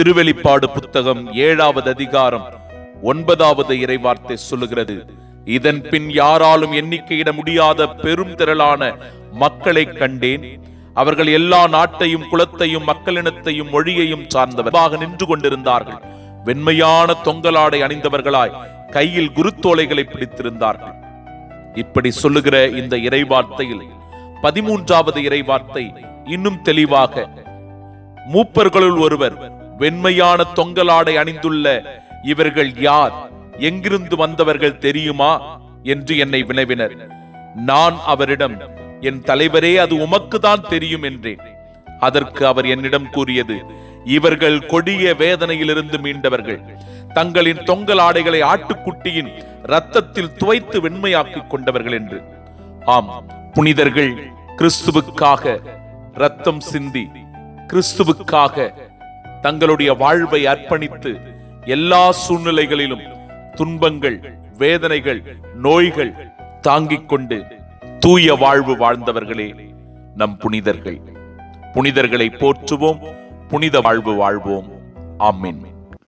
திருவெளிப்பாடு புத்தகம் ஏழாவது அதிகாரம் ஒன்பதாவது இறைவார்த்தை சொல்லுகிறது. இதன் பின் யாராலும் எண்ணிக்கையிட முடியாத பெரும் திரளான மக்களை கண்டேன். அவர்கள் எல்லா நாட்டையும் குலத்தையும் மக்களினத்தையும் மொழியையும் சார்ந்தவர்களாக நின்று கொண்டிருந்தார்கள். வெண்மையான தொங்கலாடை அணிந்தவர்களாய் கையில் குருத்தோலைகளை பிடித்திருந்தார்கள். இப்படி சொல்லுகிற இந்த இறைவார்த்தையில் பதிமூன்றாவது இறைவார்த்தை இன்னும் தெளிவாக மூப்பர்களுள் ஒருவர் வெண்மையான தொங்கலாடை அணிந்துள்ள இவர்கள் யார்? எங்கிருந்து வந்தவர்கள் தெரியுமா? என்று என்னை வினவினர். நான் அவரிடம் என் தலைவரே அது உமக்குதான் தெரியும் என்றேன். அதற்கு அவர் என்னிடம் கூறியது இவர்கள் கொடிய வேதனையிலிருந்து மீண்டவர்கள். தங்களின் தொங்கல் ஆடைகளை ஆட்டுக்குட்டியின் ரத்தத்தில் துவைத்து வெண்மையாக்கிக் கொண்டவர்கள் என்று. ஆம் புனிதர்கள் கிறிஸ்துவுக்காக ரத்தம் சிந்தி கிறிஸ்துவுக்காக தங்களுடைய வாழ்வை அர்ப்பணித்து எல்லா சூழ்நிலைகளிலும் துன்பங்கள் வேதனைகள் நோய்கள் தாங்கிக் கொண்டு தூய வாழ்வு வாழ்ந்தவர்களே நம் புனிதர்கள். புனிதர்களை போற்றுவோம் புனித வாழ்வு வாழ்வோம். ஆமென்.